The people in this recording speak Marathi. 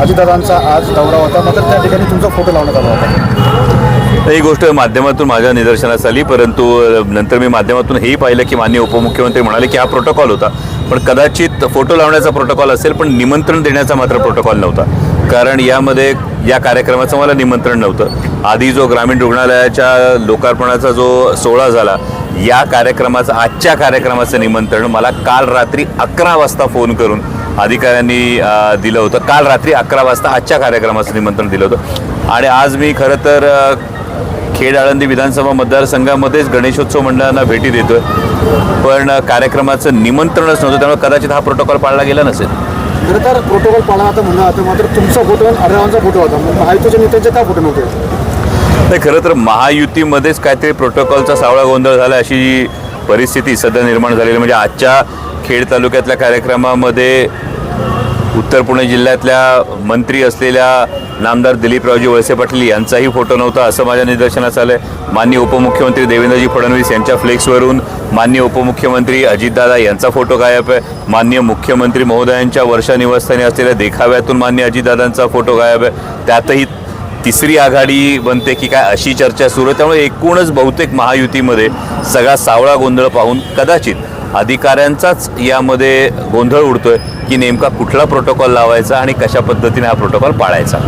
अजितदादांचा आज दौरा होता. मात्र त्या ठिकाणी तुमचा फोटो लावण्यात आला होता. ही गोष्ट माध्यमातून माझ्या निदर्शनास आली परंतु नंतर मी माध्यमातून हेही पाहिलं की माननीय उपमुख्यमंत्री म्हणाले की हा प्रोटोकॉल होता. पण कदाचित फोटो लावण्याचा प्रोटोकॉल असेल पण निमंत्रण देण्याचा मात्र प्रोटोकॉल नव्हता. कारण यामध्ये या कार्यक्रमाचं मला निमंत्रण नव्हतं. आधी जो ग्रामीण रुग्णालयाच्या लोकार्पणाचा जो सोहळा झाला या कार्यक्रमाचं आजच्या कार्यक्रमाचं निमंत्रण मला काल रात्री अकरा वाजता फोन करून अधिकाऱ्यांनी दिलं होतं. काल रात्री अकरा वाजता आजच्या कार्यक्रमाचं निमंत्रण दिलं होतं. आणि आज मी खरं तर खेड आळंदी विधानसभा मतदारसंघामध्येच गणेशोत्सव मंडळांना भेटी देतोय. पण कार्यक्रमाचं निमंत्रणच नव्हतं. त्यामुळे कदाचित हा प्रोटोकॉल पाळला गेला नसेल. खरं तर प्रोटोकॉल पाळला आता म्हणलं आता मात्र तुमचा फोटो आणि फोटो होता. महायुतीच्या नेत्यांचे का फोटो नव्हते? नाही खरं तर महायुतीमध्येच काहीतरी प्रोटोकॉलचा सावळा गोंधळ झाला अशी परिस्थिती सध्या निर्माण झालेली म्हणजे आजच्या खेड तालुक्यातल्या कार्यक्रमामध्ये उत्तर पुणे जिल्ह्यातल्या मंत्री असलेल्या नामदार दिलीपरावजी वळसे पाटील यांचाही फोटो नव्हता असं माझ्या निदर्शनास आलं आहे माननीय उपमुख्यमंत्री देवेंद्रजी फडणवीस यांच्या फ्लेक्सवरून माननीय उपमुख्यमंत्री अजितदादा यांचा फोटो गायब आहे. माननीय मुख्यमंत्री महोदयांच्या वर्षा निवासस्थानी असलेल्या देखाव्यातून माननीय अजितदादांचा फोटो गायब आहे. त्यातही तिसरी आघाडी बनते की काय अशी चर्चा सुरू आहे. त्यामुळे एकूणच बहुतेक महायुतीमध्ये सगळा सावळा गोंधळ पाहून कदाचित अधिकाऱ्यांचाच यामध्ये गोंधळ उडतोय की नेमका कुठला प्रोटोकॉल लावायचा आणि कशा पद्धतीने हा प्रोटोकॉल पाळायचा.